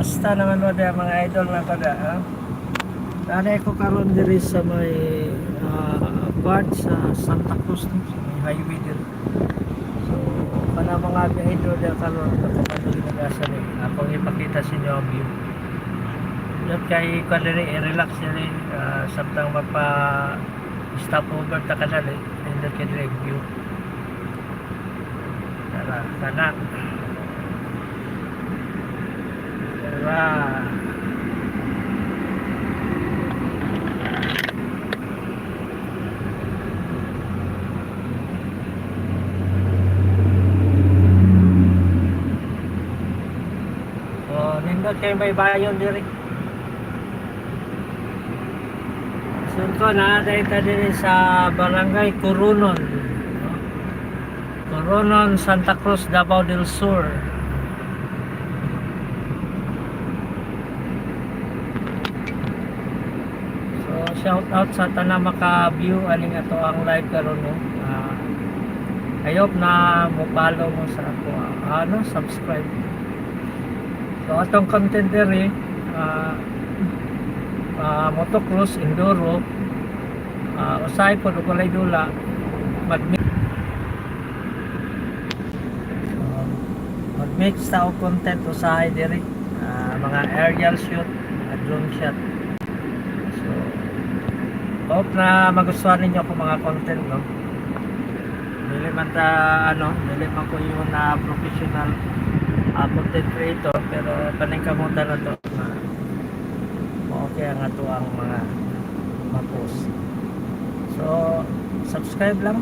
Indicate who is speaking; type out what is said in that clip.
Speaker 1: Basta naman mo mga idol na kada. Ha? Nanay ko karon diri sa may ah, part sa Santa Cruz no? sa may highway diri. So, kana mga idol na karon ako kanang ginagasa ni. Akong ipakita sa inyo ang view. Yan kay kadiri i-relax diri uh, samtang mapa stop over ta kanali and kay diri view. Tara, kana. Tara. Oh, nindot kay may bayon diri. Sun ko na dito diri sa Barangay Corunon. no? Corunon, Santa Cruz, Davao del Sur. So shout out sa tanan maka-view aning ato ang live karon no. Ah, I hope na mo follow mo sa ako ah, ano subscribe. So atong content diri ah ah, motocross enduro ah usay po ug walay dula mag Ah, mag-mix og content usahay diri Ah, mga aerial shoot mga drone shot hope na magustuhan ninyo ko mga content no? Dili man ta ano dili man ko yung na professional ah, content creator pero paning kamutan na to na okay ang ato ang mga post so subscribe lang